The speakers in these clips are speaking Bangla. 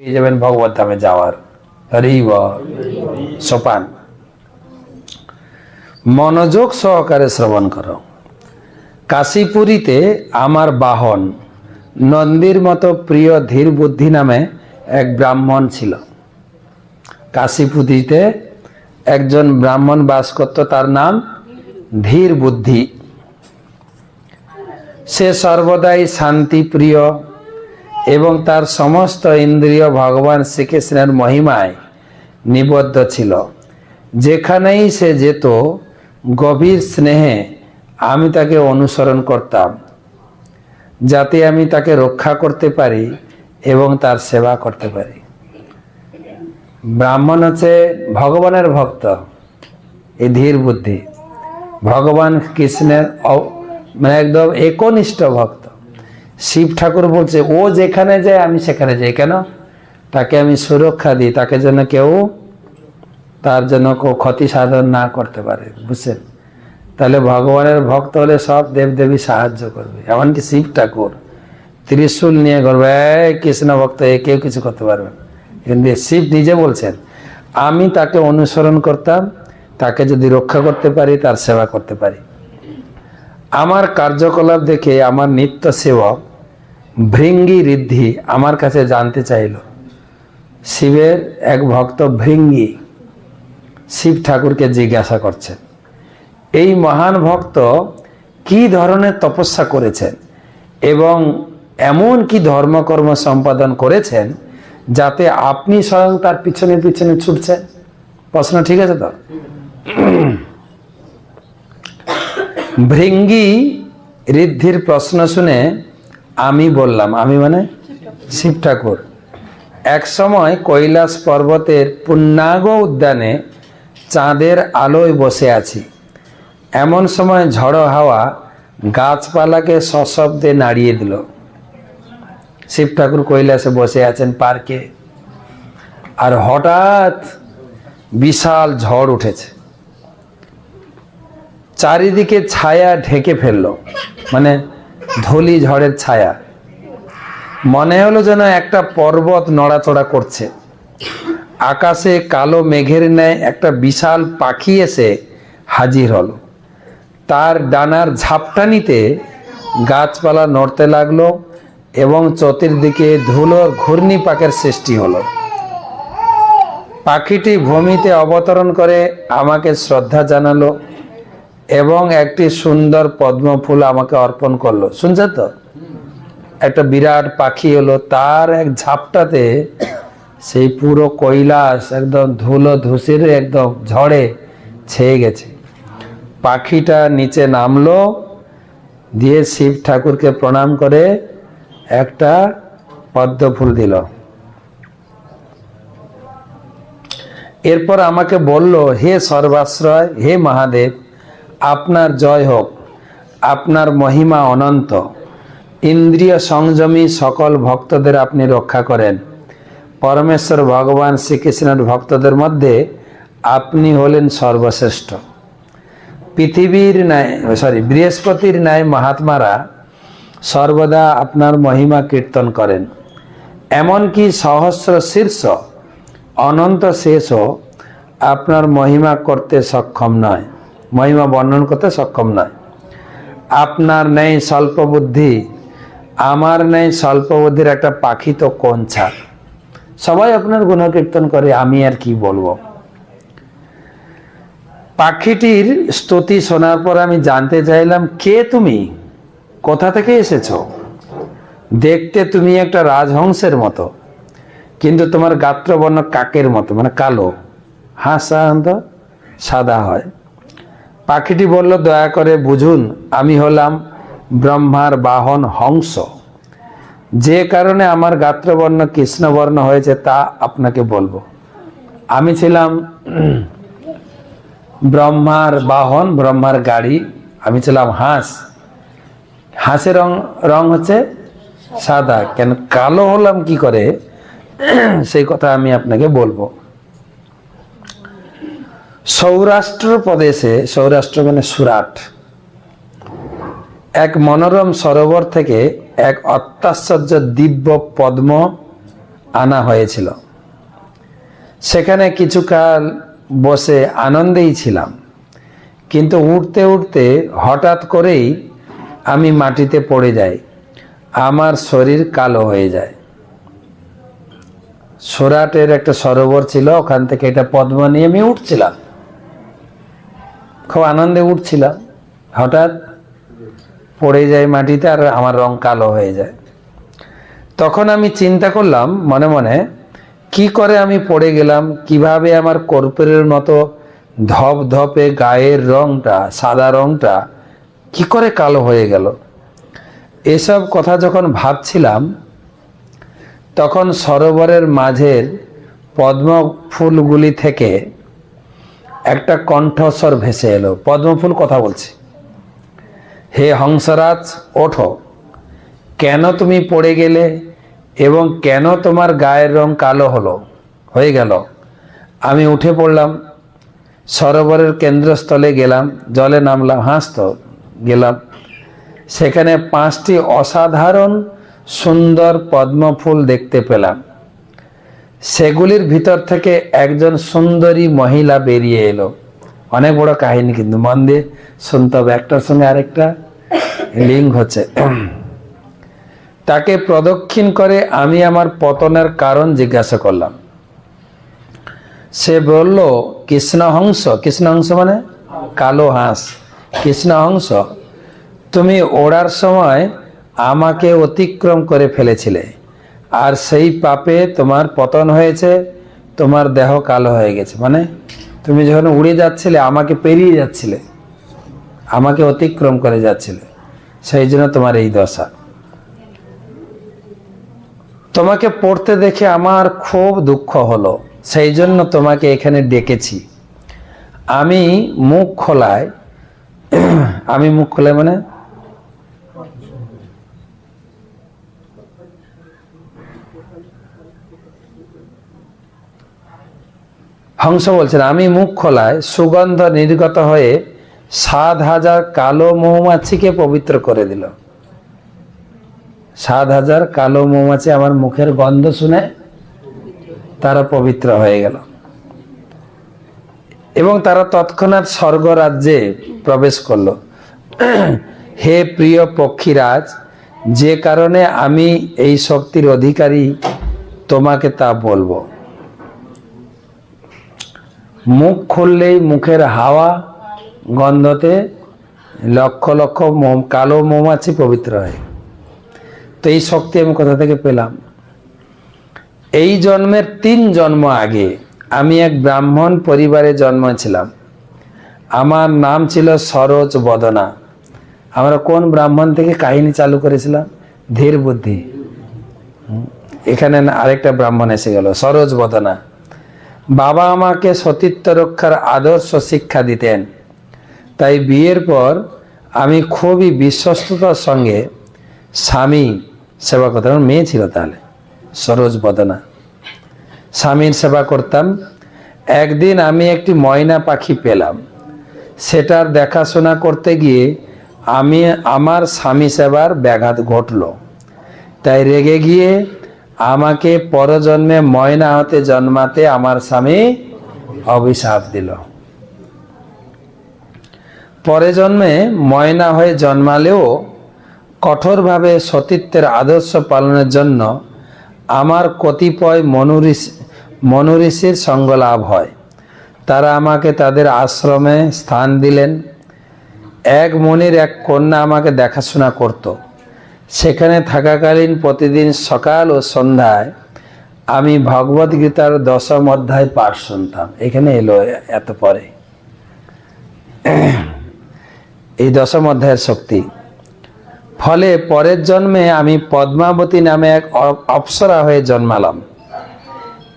পেয়ে যাবেন ভগবত ধামে যাওয়ার। হরি সোপান। মনোযোগ সহকারে শ্রবণ করো। কাশীপুরীতে আমার বাহন নন্দীর মতো প্রিয় ধীর বুদ্ধি নামে এক ব্রাহ্মণ ছিল। কাশীপুরীতে একজন ব্রাহ্মণ বাস করত, তার নাম ধীর বুদ্ধি। সে সর্বদাই শান্তিপ্রিয় এবং তার সমস্ত ইন্দ্রিয় ভগবান শ্রীকৃষ্ণের মহিমায় নিবদ্ধ ছিল। যেখানেই সে যেত, গভীর স্নেহে আমি তাকে অনুসরণ করতাম, যাতে আমি তাকে রক্ষা করতে পারি এবং তার সেবা করতে পারি। ব্রাহ্মণ হচ্ছে ভগবানের ভক্ত, এই ধীর বুদ্ধি। ভগবান কৃষ্ণের মানে একদম একনিষ্ঠ ভক্ত। শিব ঠাকুর বলছে, ও যেখানে যায়, আমি সেখানে যাই। কেন? তাকে আমি সুরক্ষা দিই, তাকে যেন কেউ তার কেউ ক্ষতি সাধন না করতে পারে, বুঝছেন? তাহলে ভগবানের ভক্ত হলে সব দেবদেবী সাহায্য করবে। এমনকি শিব ঠাকুর, ত্রিশূল নিয়ে করবে কৃষ্ণ ভক্ত, এ কেউ কিছু করতে পারবে কিন্তু শিব নিজে বলছেন, আমি তাকে অনুসরণ করতাম, তাকে যদি রক্ষা করতে পারি, তার সেবা করতে পারি। আমার কার্যকলাপ দেখে আমার নিত্য সেবক ভৃঙ্গি ঋদ্ধি আমার কাছে জানতে চাইল। শিবের এক ভক্ত ভৃঙ্গি শিব ঠাকুরকে জিজ্ঞাসা করছেন, এই মহান ভক্ত কি ধরনের তপস্যা করেছেন এবং এমন কি ধর্মকর্ম সম্পাদন করেছেন যাতে আপনি স্বয়ং তার পিছনে পিছনে ছুটছেন? প্রশ্ন ঠিক আছে তো? ভৃঙ্গি ঋদ্ধির প্রশ্ন শুনে আমি বললাম, আমি মানে শিব ঠাকুর। এক সময় কৈলাস পর্বতের পুণ্যাগ উদ্যানে চাঁদের আলোয় বসে আছি। এমন সময় ঝড়ো হাওয়া গাছপালাকে সশব্দে নাড়িয়ে দিল। শিব ঠাকুর কৈলাসে বসে আছেন পার্কে। আর হঠাৎ বিশাল ঝড় উঠেছে। চারিদিকে ছায়া ঢেকে ফেলল। মানে ধলি ঝড়ের ছায়া। মনে হলো যেন একটা পর্বত নড়াচড়া করছে। আকাশে কালো মেঘের ন্যায় একটা বিশাল পাখি এসে হাজির হলো। তার ডানার ঝাপটানিতে গাছপালা নড়তে লাগল এবং চতুর্দিকে ধুলো ঘূর্ণিপাকের সৃষ্টি হলো। পাখিটি ভূমিতে অবতরণ করে আমাকে শ্রদ্ধা জানালো। এবং একটি সুন্দর পদ্ম ফুল আমাকে অর্পণ করল। শুনছেন তো? একটা বিরাট পাখি হলো, তার এক ঝাপটাতে সেই পুরো কৈলাস একদম ধুলো ধুসির একদম ঝড়ে ছেয়ে গেছে। পাখিটা নিচে নামলো, দিয়ে শিব ঠাকুরকে প্রণাম করে একটা পদ্ম ফুল দিল। এরপর আমাকে বলল, হে সর্বাশ্রয়, হে মহাদেব আপনার জয় হোক, আপনার মহিমা অনন্ত। ইন্দ্রিয় সংযমী সকল ভক্তদের আপনি রক্ষা করেন। পরমেশ্বর ভগবান শ্রীকৃষ্ণের ভক্তদের মধ্যে আপনি হলেন সর্বশ্রেষ্ঠ। পৃথিবীর ন্যায় সরি বৃহস্পতির ন্যায় মহাত্মারা সর্বদা আপনার মহিমা কীর্তন করেন। এমনকি সহস্র শীর্ষ, অনন্ত শেষও আপনার মহিমা করতে সক্ষম নয়। মহিমা বর্ণন করতে সক্ষম নয়। আপনার নেই স্বল্প বুদ্ধি আমার নেই স্বল্প বুদ্ধির একটা পাখি তো কোন ছাড় সবাই আপনার গুণকীর্তন করে, আমি আর কি বলব? পাখিটির স্তুতি শোনার পর আমি জানতে চাইলাম, কে তুমি? কোথা থেকে এসেছ? দেখতে তুমি একটা রাজহংসের মতো, কিন্তু তোমার গাত্রবর্ণ কাকের মতো মানে কালো। হাঁস সাধারণত সাদা হয়। পাখিটি বলল, দয়া করে বুঝুন, আমি হলাম ব্রহ্মার বাহন হংস। যে কারণে আমার গাত্রবর্ণ, কৃষ্ণবর্ণ হয়েছে তা আপনাকে বলব। আমি ছিলাম ব্রহ্মার বাহন, ব্রহ্মার গাড়ি, আমি ছিলাম হাঁস। হাঁসের রং রং হচ্ছে সাদা। কেন, কালো হলাম কি করে? সেই কথা আমি আপনাকে বলব। সৌরাষ্ট্র প্রদেশে সৌরাষ্ট্র মানে সুরাট, এক মনোরম সরোবর থেকে এক অত্যাশ্চর্য দিব্য পদ্ম আনা হয়েছিল। সেখানে কিছুকাল বসে আনন্দেই ছিলাম, কিন্তু উঠতে উঠতে হঠাৎ করেই আমি মাটিতে পড়ে যাই, আমার শরীর কালো হয়ে যায়। সোরাটের একটা সরোবর ছিল, ওখান থেকে এটা পদ্ম নিয়ে আমি উঠছিলাম। খুব আনন্দে উঠছিলাম। হঠাৎ পড়ে যায় মাটিতে আর আমার রং কালো হয়ে যায়। তখন আমি চিন্তা করলাম, মনে মনে, কি করে আমি পড়ে গেলাম, কীভাবে আমার কর্পূরের মতো ধপ ধপে গায়ের রংটা, সাদা রংটা, কি করে কালো হয়ে গেল? এসব কথা যখন ভাবছিলাম, তখন সরোবরের মাঝের পদ্ম ফুলগুলি থেকে একটা কণ্ঠস্বর ভেসে এলো। পদ্মফুল কথা বলছে। হে হংসরাজ, ওঠো। কেন তুমি পড়ে গেলে এবং কেন তোমার গায়ের রং কালো হলো? হয়ে গেল। আমি উঠে পড়লাম। সরোবরের কেন্দ্রস্থলে গেলাম। জলে নামলাম। হাসত। গেলাম। সেখানে পাঁচটি অসাধারণ সুন্দর পদ্মফুল দেখতে পেলাম। সেগুলির ভিতর থেকে একজন সুন্দরী মহিলা বেরিয়ে এলো। অনেক বড় কাহিনী কিন্তু মন দিয়ে শুনতে হবে। একটার সঙ্গে আরেকটা লিঙ্ক হচ্ছে। তাকে প্রদক্ষিণ করে আমি আমার পতনের কারণ জিজ্ঞাসা করলাম। সে বলল, কৃষ্ণহংস কৃষ্ণহংস মানে কালো হাঁস। কৃষ্ণহংস, তুমি ওড়ার সময় আমাকে অতিক্রম করে ফেলেছিলে। আর সেই পাপে তোমার পতন হয়েছে, তোমার দেহ কালো হয়ে গেছে। মানে তুমি যখন উড়ে যাচ্ছিলে, আমাকে পেরিয়ে যাচ্ছিলে, আমাকে অতিক্রম করে যাচ্ছিলে, সেই জন্য তোমার এই দশা। তোমাকে পড়তে দেখে আমার খুব দুঃখ হলো, সেই জন্য তোমাকে এখানে ডেকেছি। আমি মুখ খোলায়, আমি মুখ খোলায় মানে হংস বলছেন, আমি মুখ খোলায় সুগন্ধ নির্গত হয়ে সাত হাজার কালো মৌমাছিকে পবিত্র করে দিল। সাত হাজার কালো মৌমাছি আমার মুখের গন্ধ শুনে তারা পবিত্র হয়ে গেল। এবং তারা তৎক্ষণাৎ স্বর্গ রাজ্যে প্রবেশ করল। হে প্রিয় পক্ষীরাজ, যে কারণে আমি এই শক্তির অধিকারী তোমাকে তা বলব। মুখ খুললেই মুখের হাওয়া গন্ধতে লক্ষ লক্ষ মৌ- কালো মৌমাছি পবিত্র হয়। তো এই শক্তি আমি কোথা থেকে পেলাম? এই জন্মের তিন জন্ম আগে আমি এক ব্রাহ্মণ পরিবারে জন্মেছিলাম। আমার নাম ছিল সরোজ বদনা। আমরা কোন ব্রাহ্মণ থেকে কাহিনী চালু করেছিলাম? ধীর বুদ্ধি এখানে আরেকটা ব্রাহ্মণ এসে গেল, সরোজ বদনা। বাবা আমাকে সতীত্ব রক্ষার আদর্শ শিক্ষা দিতেন। তাই বিয়ের পর আমি খুবই বিশ্বস্ততার সঙ্গে স্বামী সেবা করতাম। মেয়ে ছিল তাহলে, সরোজ বদনা। স্বামীর সেবা করতাম। একদিন আমি একটি ময়না পাখি পেলাম। সেটার দেখাশোনা করতে গিয়ে আমি, আমার স্বামী সেবার ব্যাঘাত ঘটলো। তাই রেগে গিয়ে আমাকে পরজন্মে ময়না হতে জন্মাতে আমার স্বামী অভিশাপ দিল। পরে জন্মে ময়না হয়ে জন্মালেও কঠোরভাবে সতীত্বের আদর্শ পালনের জন্য আমার কতিপয় মনুঋষি মনুঋষির সঙ্গ লাভ হয়। তারা আমাকে তাদের আশ্রমে স্থান দিলেন। এক মনির এক কন্যা আমাকে দেখাশোনা করত। সেখানে থাকাকালীন প্রতিদিন সকাল ও সন্ধ্যায় আমি ভগবদ গীতার দশম অধ্যায় পাঠ শুনতাম। এখানে এলো এত পরে। এই দশম অধ্যায়ের শক্তি। ফলে পরের জন্মে আমি পদ্মাবতী নামে এক অপ্সরা হয়ে জন্মালাম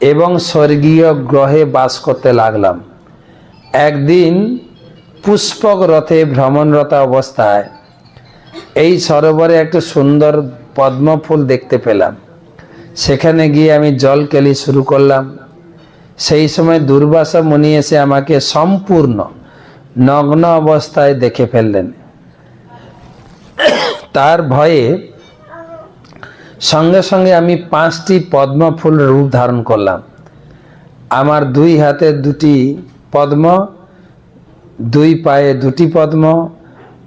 এবং স্বর্গীয় গ্রহে বাস করতে লাগলাম। একদিন পুষ্পক রথে ভ্রমণরত অবস্থায় এই সরোবরে একটা সুন্দর পদ্ম ফুল দেখতে পেলাম। সেখানে গিয়ে আমি জল কেলি শুরু করলাম। সেই সময় দুর্বাসা মুনি এসে আমাকে সম্পূর্ণ নগ্ন অবস্থায় দেখে ফেললেন। তার ভয়ে সঙ্গে সঙ্গে আমি পাঁচটি পদ্ম ফুল রূপ ধারণ করলাম। আমার দুই হাতে দুটি পদ্ম, দুই পায়ে দুটি পদ্ম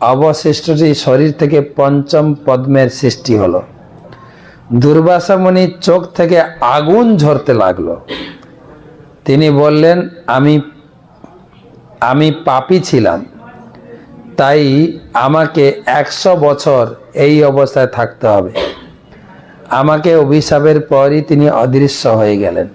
অবশিষ্টটি শরীর থেকে পঞ্চম পদ্মের সৃষ্টি হলো। দুর্বাসা মুনির চোখ থেকে আগুন ঝরতে লাগল। তিনি বললেন, আমি আমি পাপী ছিলাম। তাই আমাকে একশো বছর এই অবস্থায় থাকতে হবে। আমাকে অভিশাপের পরই তিনি অদৃশ্য হয়ে গেলেন।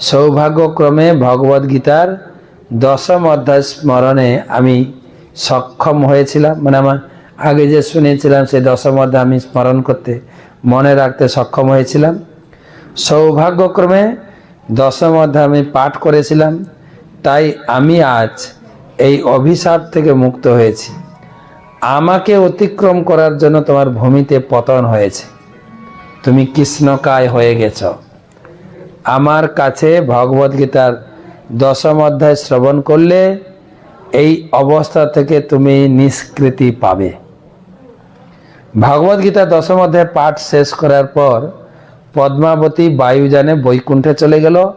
সৌভাগ্যক্রমে ভগবদ্গীতার দশম অধ্যায় স্মরণে আমি সক্ষম হয়েছিলাম। মানে আমার আগে যে শুনেছিলাম সেই দশম অধ্যায় আমি স্মরণ করতে মনে রাখতে সক্ষম হয়েছিলাম। সৌভাগ্যক্রমে দশম অধ্যায় আমি পাঠ করেছিলাম। তাই আমি আজ এই অভিশাপ থেকে মুক্ত হয়েছি। আমাকে অতিক্রম করার জন্য তোমার ভূমিতে পতন হয়েছে। তুমি কৃষ্ণকায় হয়ে গেছ। আমার কাছে ভগবদ্গীতার দশম অধ্যায় শ্রবণ করলে এই অবস্থা থেকে তুমি নিষ্কৃতি পাবে। ভগবদ গীতা দশম অধ্যায় পাঠ শেষ করার পর পদ্মাবতী বায়ুযানে বৈকুণ্ঠে চলে গেল।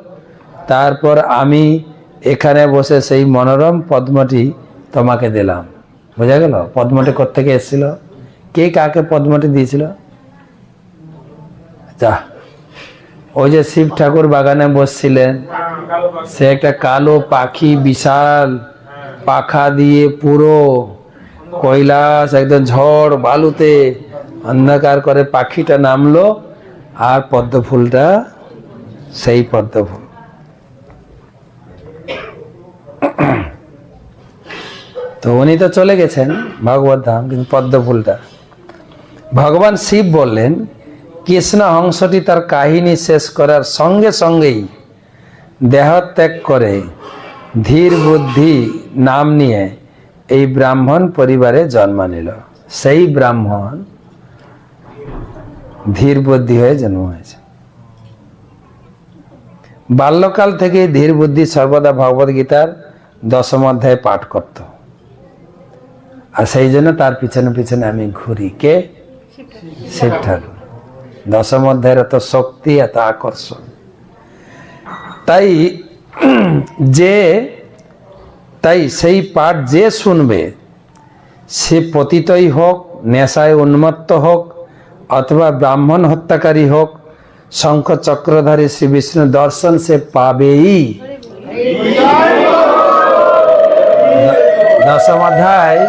তারপর আমি এখানে বসে সেই মনোরম পদ্মটি তোমাকে দিলাম। বোঝা গেল? পদ্মটি কোথেকে এসেছিল? কে কাকে পদ্মটি দিয়েছিল? যা। ওই যে শিব ঠাকুর বাগানে বসছিলেন। সে একটা কালো পাখি বিশাল পাখা দিয়ে পুরো কৈলাস, একদম ঝড় বালুতে অন্ধকার করে পাখিটা নামলো আর পদ্ম ফুলটা সেই পদ্ম ফুল তো উনি তো চলে গেছেন ভগবত ধাম, কিন্তু পদ্ম ফুলটা ভগবান শিব বললেন, কৃষ্ণ হংসটি তার কাহিনী শেষ করার সঙ্গে সঙ্গেই দেহত্যাগ করে ধীর বুদ্ধি নাম নিয়ে এই ব্রাহ্মণ পরিবারে জন্ম নিল। সেই ব্রাহ্মণ ধীর বুদ্ধি হয়ে জন্ম হয়েছে। বাল্যকাল থেকে ধীর বুদ্ধি সর্বদা ভগবদ গীতার দশম অধ্যায় পাঠ করত। আর সেই জন্য তার পিছনে পিছনে আমি ঘুরি। কে? শিব ঠাকুর। দশম অধ্যায়ের এত শক্তি, এত আকর্ষণ। তাই যে, তাই সেই পাঠ যে শুনবে, সে পতিতই হোক, নেশায় উন্মত্ত হোক, অথবা ব্রাহ্মণ হত্যাকারী হোক, শঙ্খ চক্রধারী শ্রী বিষ্ণু দর্শন সে পাবেই। দশম অধ্যায়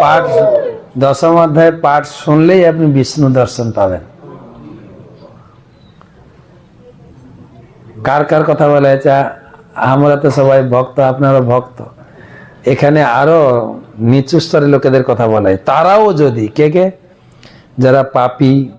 পাঠ, দশম অধ্যায় পাঠ শুনলেই আপনি বিষ্ণু দর্শন পাবেন। কার কার কথা বলা হয়েছে? আমরা তো সবাই ভক্ত, আপনারা ভক্ত। এখানে আরও নিচু স্তরের লোকেদের কথা বলা তারাও যদি, কে কে? যারা পাপি